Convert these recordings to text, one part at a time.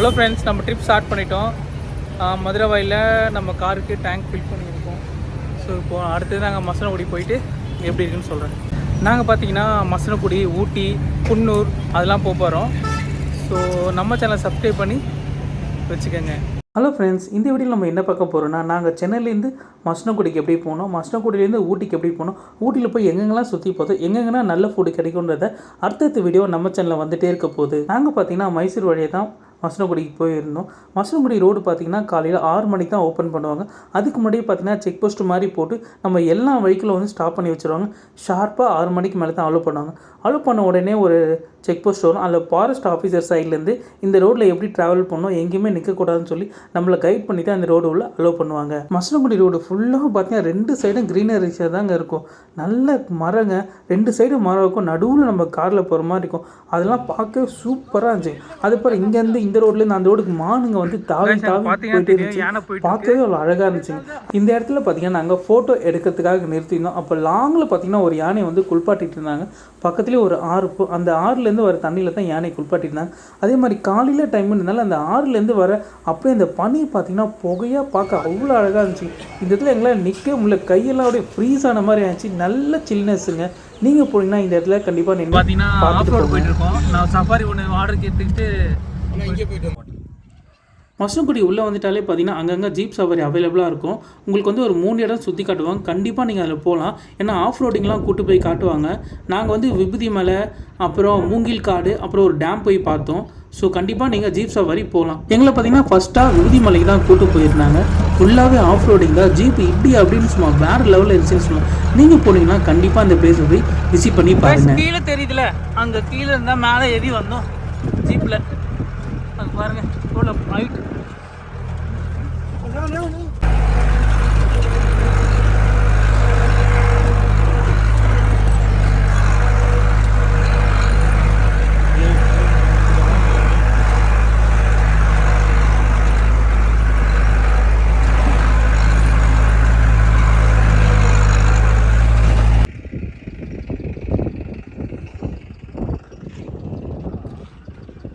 Hello friends நம்ம trip start பண்ணிட்டோம். மதுரவாயில் மதுரை வாயில நம்ம காருக்கு டேங்க் ஃபில் பண்ணியிருக்கோம். ஸோ இப்போது அடுத்தது நாங்கள் மசனகுடி போயிட்டு எப்படி இருக்குன்னு சொல்கிறேன் நாங்கள் பார்த்தீங்கன்னா மசனகுடி ஊட்டி குன்னூர் அதெல்லாம் போக போகிறோம் ஸோ நம்ம சேனலை சப்ஸ்கிரைப் பண்ணி வச்சுக்கோங்க. ஹலோ ஃப்ரெண்ட்ஸ் இந்த வீடியோவில் நம்ம என்ன பார்க்க போகிறோம்னா நாங்கள் சென்னையிலேருந்து மசனக்குடிக்கு எப்படி போனோம் மசனக்குடியிலேருந்து ஊட்டிக்கு எப்படி போனோம் ஊட்டியில் போய் எங்கெங்கெல்லாம் சுற்றி பார்த்தோம் எங்கெங்கன்னா நல்ல ஃபுட்டு கிடைக்குன்றத அடுத்தடுத்த வீடியோ நம்ம சேனலில் வந்துகிட்டே இருக்க போகுது. நாங்கள் பார்த்தீங்கன்னா மைசூர் வழியை தான் மசனகுடிக்கு போயிருந்தோம். மசனகுடி ரோடு பார்த்திங்கன்னா காலையில் ஆறு மணிக்கு தான் ஓப்பன் பண்ணுவாங்க. அதுக்கு முன்னாடியே பார்த்திங்கன்னா செக் போஸ்ட் மாதிரி போட்டு நம்ம எல்லா வெஹிக்கிளும் வந்து ஸ்டாப் பண்ணி வச்சுருவாங்க. ஷார்ப்பாக ஆறு மணிக்கு மேலே தான் அலோவ் பண்ணுவாங்க. அலோவ் பண்ண உடனே ஒரு செக் போஸ்ட் வரும். அதில் ஃபாரஸ்ட் ஆஃபீஸர் சைட்லேருந்து இந்த ரோட்டில் எப்படி ட்ராவல் பண்ணணும் எங்கேயுமே நிற்கக்கூடாதுன்னு சொல்லி நம்மளை கைட் பண்ணி தான் இந்த ரோடு உள்ள அலோவ் பண்ணுவாங்க. மசனகுடி ரோடு ஃபுல்லாக பார்த்தீங்கன்னா ரெண்டு சைடும் க்ரீனரிஸாக தாங்க இருக்கும். நல்ல மரங்க. ரெண்டு சைடும் மரம் இருக்கும். நடுவில் நம்ம காரில் போகிற மாதிரி இருக்கும். அதெல்லாம் பார்க்க சூப்பராக இருந்துச்சு. அது பாரு இங்கேருந்து இந்த ரோட்லேருந்து அந்த ரோடுக்கு மானுங்க வந்து தாவி தாவி போயிட்டே இருந்துச்சு. பார்க்கவே அவ்வளோ அழகாக இருந்துச்சுங்க இந்த இடத்துல பார்த்தீங்கன்னா நாங்கள் ஃபோட்டோ எடுக்கிறதுக்காக நிறுத்தியிருந்தோம். அப்போ லாங்கில் பார்த்தீங்கன்னா ஒரு யானை வந்து குளிப்பாட்டிட்டு இருந்தாங்க. பக்கத்துலேயே ஒரு ஆறு அந்த ஆறுலேருந்து வர தண்ணியில் தான் யானை குளிப்பாட்டியிருந்தாங்க அதே மாதிரி காலையில் டைம்ன்றதுனால அந்த ஆறுலேருந்து வர அப்படியே அந்த பனி பார்த்தீங்கன்னா புகையாக பார்க்க அவ்வளோ அழகாக இருந்துச்சு. இந்த இடத்துல எங்களால் நிற்க முடியல. கையெல்லாம் அப்படியே ஃப்ரீஸ் ஆன மாதிரி ஆச்சு நல்ல சில்னஸ்ஸுங்க நீங்கள் போனீங்கன்னா இந்த இடத்துல கண்டிப்பாக நீங்கள் பார்த்தீங்கன்னா போயிட்டு இருக்கோம். நான் சஃபாரி ஒன்று ஆர்டர் எடுத்துக்கிட்டு மசனக்குடி உள்ளே வந்துட்டாலே பார்த்தீங்கன்னா அங்கங்கே ஜீப் சவாரி அவைலபிளாக இருக்கும். உங்களுக்கு வந்து ஒரு மூணு இடம் சுற்றி காட்டுவாங்க. கண்டிப்பாக நீங்கள் அதில் போகலாம் ஏன்னா ஆஃப் ரோடிங்லாம் கூட்டு போய் காட்டுவாங்க. நாங்கள் வந்து விபூதி மலை அப்புறம் மூங்கில் காடு அப்புறம் ஒரு டேம் போய் பார்த்தோம். ஸோ கண்டிப்பாக நீங்கள் ஜீப் சவாரி போகலாம் எங்களை பார்த்தீங்கன்னா ஃபஸ்ட்டாக விபூதி மலைக்கு தான் கூட்டு போயிருந்தாங்க. ஃபுல்லாகவே ஆஃப் ரோடிங் தான். ஜீப் இப்படி அப்படின்னு சும்மா வேறு லெவலில் இருந்துச்சுன்னு சொல்லுவாங்க நீங்கள் போனீங்கன்னா கண்டிப்பாக அந்த பிளேஸை போய் விசிட் பண்ணி பாருங்க. கீழே தெரியுதுல? அங்கே கீழே இருந்தால் மேலே ஏறி வந்தோம். ஜீப்பில் அது பாருங்க. எவ்வளோ ஹைட்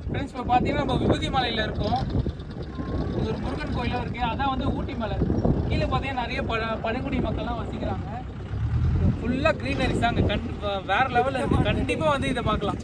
ஃப்ரெண்ட்ஸ் இப்போ பார்த்தீங்கன்னா நம்ம விபூதி மலையில் இருக்கோம். இது ஒரு முருகன் கோயிலும் இருக்குது அதான் வந்து ஊட்டி மலை. கீழே பார்த்தீங்கன்னா நிறைய பழ பழங்குடி மக்கள்லாம் வசிக்கிறாங்க. ஃபுல்லாக க்ரீனரிஸ் தான் அங்கே கண் வேறு லெவலில் இருக்குது கண்டிப்பாக வந்து இதை பார்க்கலாம்.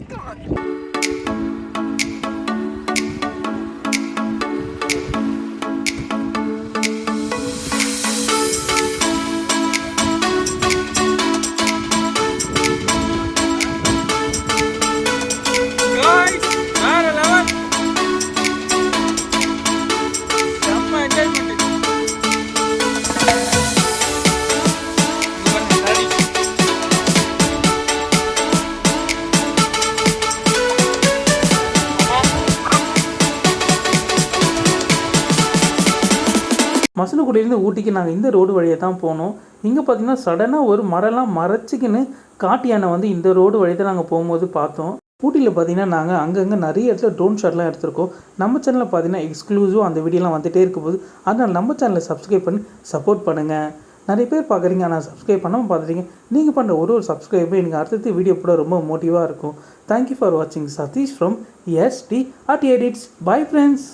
மசனக்குடியிலேருந்து ஊட்டிக்கு நாங்கள் இந்த ரோடு வழியாக தான் போனோம். இங்கே பார்த்தீங்கன்னா சடனாக ஒரு மரம்லாம் மறைச்சிக்கின்னு காட்டு யானை வந்து இந்த ரோடு வழியாக தான் நாங்கள் போகும்போது பார்த்தோம். ஊட்டியில் பார்த்தீங்கன்னா நாங்கள் அங்கங்கே நிறைய இடத்துல ட்ரோன் ஷாட்லாம் எடுத்திருக்கோம். நம்ம சேனலில் பார்த்தீங்கன்னா எக்ஸ்க்ளூசிவாக அந்த வீடியோலாம் வந்துகிட்டே இருக்கும்போது அதனால் நம்ம சேனலை சப்ஸ்கிரைப் பண்ணி சப்போர்ட் பண்ணுங்கள் நிறைய பேர் பார்க்குறீங்க ஆனால் சப்ஸ்கிரைப் பண்ணாமல் பார்த்துறீங்க நீங்கள் பண்ணுற ஒரு ஒரு சப்ஸ்கிரைபே எனக்கு அடுத்தது வீடியோ போட ரொம்ப மோட்டிவாக இருக்கும். தேங்க்யூ ஃபார் வாட்சிங் Sathish from S T edits bye friends